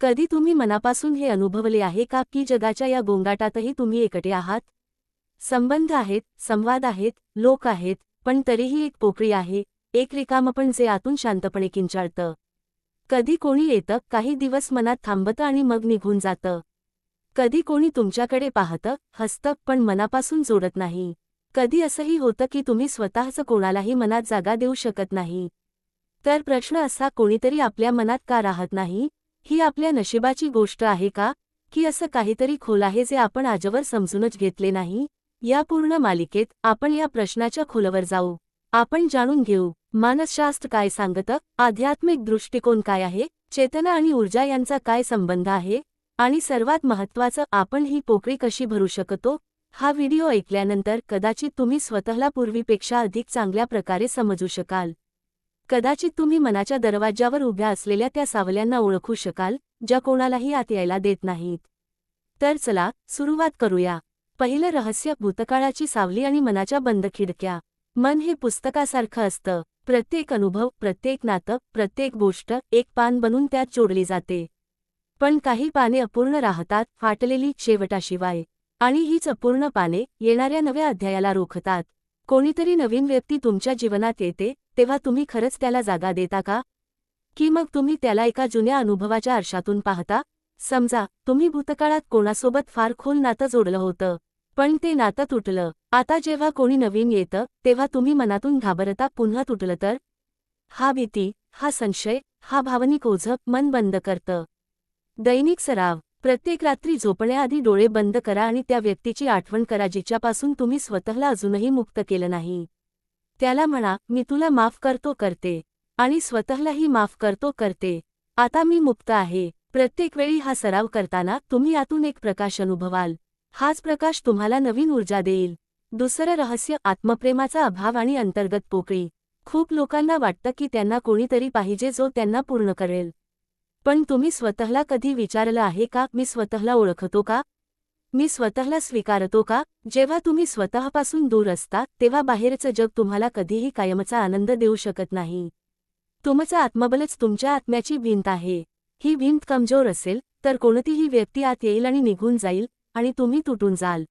कधी तुम्ही मनापासून हे अनुभवले आहे का की जगाच्या या गोंगाटातही तुम्ही एकटे आहात? संबंध आहेत संवाद आहेत लोक आहेत पण तरीही एक पोकळी आहे एक रिकामपण जे आतून शांतपणे किंचाळतं. कधी कोणी येतं काही दिवस मनात थांबतं आणि मग निघून जातं. कधी कोणी तुमच्याकडे पाहतं हसतं पण मनापासून जोडत नाही. कधी असंही होतं की तुम्ही स्वतःचं कोणालाही मनात जागा देऊ शकत नाही. तर प्रश्न असा कोणीतरी आपल्या मनात का राहत नाही? ही आपल्या नशिबाची गोष्ट आहे का? की असं काहीतरी खोल आहे जे आपण आजवर समजूनच घेतले नाही? या पूर्ण मालिकेत आपण या प्रश्नाच्या खोलवर जाऊ. आपण जाणून घेऊ मानसशास्त्र काय सांगतं? आध्यात्मिक दृष्टिकोन काय आहे? चेतना आणि ऊर्जा यांचा काय संबंध आहे? आणि सर्वात महत्त्वाचं आपण ही पोकळी कशी भरू शकतो? हा व्हिडिओ ऐकल्यानंतर कदाचित तुम्ही स्वतःला पूर्वीपेक्षा अधिक चांगल्या प्रकारे समजू शकाल. कदाचित तुम्ही मनाच्या दरवाज्यावर उभ्या असलेल्या त्या सावल्यांना ओळखू शकाल ज्या कोणालाही आत यायला देत नाहीत. तर चला सुरुवात करूया. पहिलं रहस्य भूतकाळाची सावली आणि मनाच्या बंद खिडक्या. मन हे पुस्तकासारखं असतं. प्रत्येक अनुभव प्रत्येक नातं प्रत्येक गोष्ट एक पान बनून त्यात जोडली जाते. पण काही पाने अपूर्ण राहतात फाटलेली शेवटाशिवाय. आणि हीच अपूर्ण पाने येणाऱ्या नव्या अध्यायाला रोखतात. कोणीतरी नवीन व्यक्ती तुमच्या जीवनात येते तेव्हा तुम्ही खरंच त्याला जागा देता का? की मग तुम्ही त्याला एका जुन्या अनुभवाच्या आरशातून पाहता? समजा तुम्ही भूतकाळात कोणासोबत फार खोल नातं जोडलं होतं. पण ते नातं तुटलं. आता जेव्हा कोणी नवीन येतं तेव्हा तुम्ही मनातून घाबरता पुन्हा तुटलं तर? हा भीती हा संशय हा भावनिक ओझप मन बंद करतं. दैनिक सराव. प्रत्येक रात्री झोपण्याआधी डोळे बंद करा आणि त्या व्यक्तीची आठवण करा जिच्यापासून तुम्ही स्वतःला अजूनही मुक्त केलं नाही. त्याला म्हणा मी तुला माफ करतो करते. आणि स्वतःलाही माफ करतो करते. आता मी मुक्त आहे. प्रत्येक वेळी हा सराव करताना तुम्ही आतून एक प्रकाश अनुभवाल. हाच प्रकाश तुम्हाला नवीन ऊर्जा देईल. दुसरं रहस्य आत्मप्रेमाचा अभाव आणि अंतर्गत पोकळी. खूप लोकांना वाटतं की त्यांना कोणीतरी पाहिजे जो त्यांना पूर्ण करेल. पण तुम्ही स्वतःला कधी विचारलं आहे का? मी स्वतःला ओळखतो का? मी स्वतःला स्वीकारतो का? जेव्हा तुम्ही स्वतःपासून दूर असता तेव्हा बाहेरचं जग तुम्हाला कधीही कायमचा आनंद देऊ शकत नाही. तुमचं आत्मबलच तुमच्या आत्म्याची भिंत आहे. ही भिंत कमजोर असेल तर कोणतीही व्यक्ती आत येईल आणि निघून जाईल आणि तुम्ही तुटून जाल.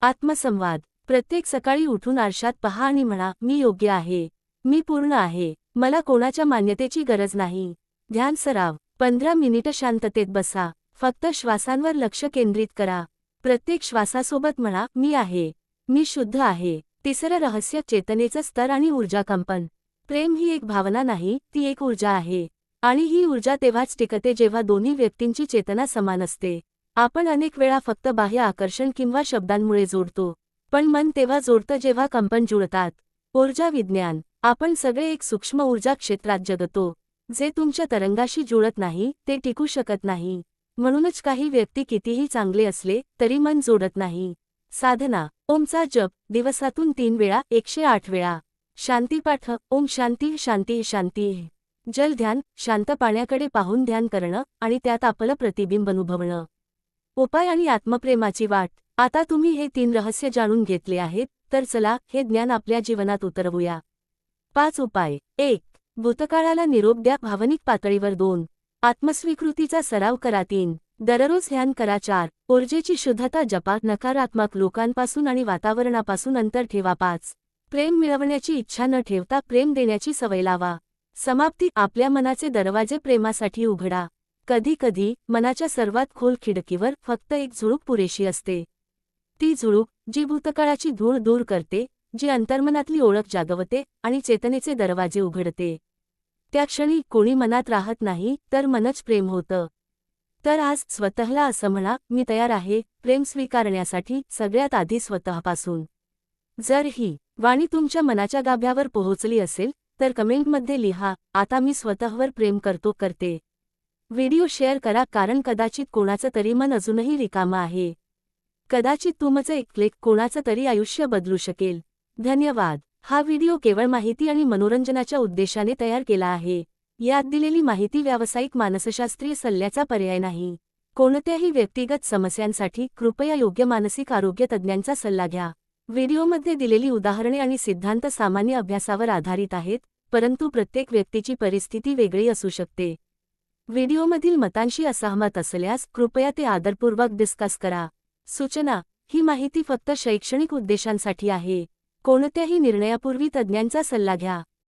आत्मसंवाद. प्रत्येक सकाळी उठून आरशात पहा आणि म्हणा मी योग्य आहे. मी पूर्ण आहे. मला कोणाच्या मान्यतेची गरज नाही. ध्यान सराव. पंधरा मिनिटं शांततेत बसा. फक्त श्वासांवर लक्ष केंद्रित करा. प्रत्येक श्वासासोबत म्हणा मी आहे मी शुद्ध आहे तिसरं रहस्य चेतनेचं स्तर आणि ऊर्जा कंपन. प्रेम ही एक भावना नाही ती एक ऊर्जा आहे. आणि ही ऊर्जा तेव्हाच टिकते जेव्हा दोन्ही व्यक्तींची चेतना समान असते. आपण अनेक वेळा फक्त बाह्य आकर्षण किंवा शब्दांमुळे जोडतो. पण मन तेव्हा जोडतं जेव्हा कंपन जुळतात. ऊर्जा विज्ञान आपण सगळे एक सूक्ष्म ऊर्जा क्षेत्रात जगतो. जे तुमच्या तरंगाशी जुळत नाही ते टिकू शकत नाही. म्हणूनच काही व्यक्ती कितीही चांगले असले तरी मन जोडत नाही. साधना ओमचा जप दिवसातून तीन वेळा एकशे आठ वेळा. शांतीपाठ ओम शांती शांती शांती. जल ध्यान शांत पाण्याकडे पाहून ध्यान करणं आणि त्यात आपलं प्रतिबिंब अनुभवणं. उपाय आणि आत्मप्रेमाची वाट. आता तुम्ही हे तीन रहस्य जाणून घेतले आहेत तर चला हे ज्ञान आपल्या जीवनात उतरवूया. पाच उपाय. एक भूतकाळाला निरोप द्या भावनिक पातळीवर दोन. आत्मस्वीकृतीचा सराव करा तीन दररोज ध्यान करा चार. ऊर्जेची शुद्धता जपा. नकारात्मक लोकांपासून आणि वातावरणापासून अंतर ठेवा पाच. प्रेम मिळवण्याची इच्छा न ठेवता प्रेम देण्याची सवय लावा. समाप्ती. आपल्या मनाचे दरवाजे प्रेमासाठी उघडा. कधी कधी मनाच्या सर्वात खोल खिडकीवर फक्त एक झुळूक पुरेशी असते. ती झुळूक जी भूतकाळाची धूळ दूर करते जी अंतर्मनातली ओळख जागवते आणि चेतनेचे दरवाजे उघडते. त्या क्षणी कोणी मनात राहत नाही तर मनच प्रेम होतं. तर आज स्वतःला असं म्हणा मी तयार आहे प्रेम स्वीकारण्यासाठी सगळ्यात आधी स्वतःपासून. जर ही वाणी तुमच्या मनाच्या गाभ्यावर पोहोचली असेल तर कमेंटमध्ये लिहा आता मी स्वतःवर प्रेम करतो करते. व्हिडिओ शेअर करा कारण कदाचित कोणाचं तरी मन अजूनही रिकामं आहे. कदाचित तुमचं एक क्लिक कोणाचं तरी आयुष्य बदलू शकेल. धन्यवाद. हा व्हिडिओ केवळ माहिती आणि मनोरंजनाच्या उद्देशाने तयार केला आहे. यात दिलेली माहिती व्यावसायिक मानसशास्त्रीय सल्ल्याचा पर्याय नाही. कोणत्याही व्यक्तिगत समस्यांसाठी कृपया योग्य मानसिक आरोग्य तज्ज्ञांचा सल्ला घ्या. व्हिडिओमध्ये दिलेली उदाहरणे आणि सिद्धांत सामान्य अभ्यासावर आधारित आहेत परंतु प्रत्येक व्यक्तीची परिस्थिती वेगळी असू शकते. व्हिडिओमधील मतांशी असहमत असल्यास कृपया ते आदरपूर्वक डिस्कस करा. सूचना ही माहिती फक्त शैक्षणिक उद्देशांसाठी आहे. कोणत्याही निर्णयापूर्वी तज्ज्ञांचा सल्ला घ्या.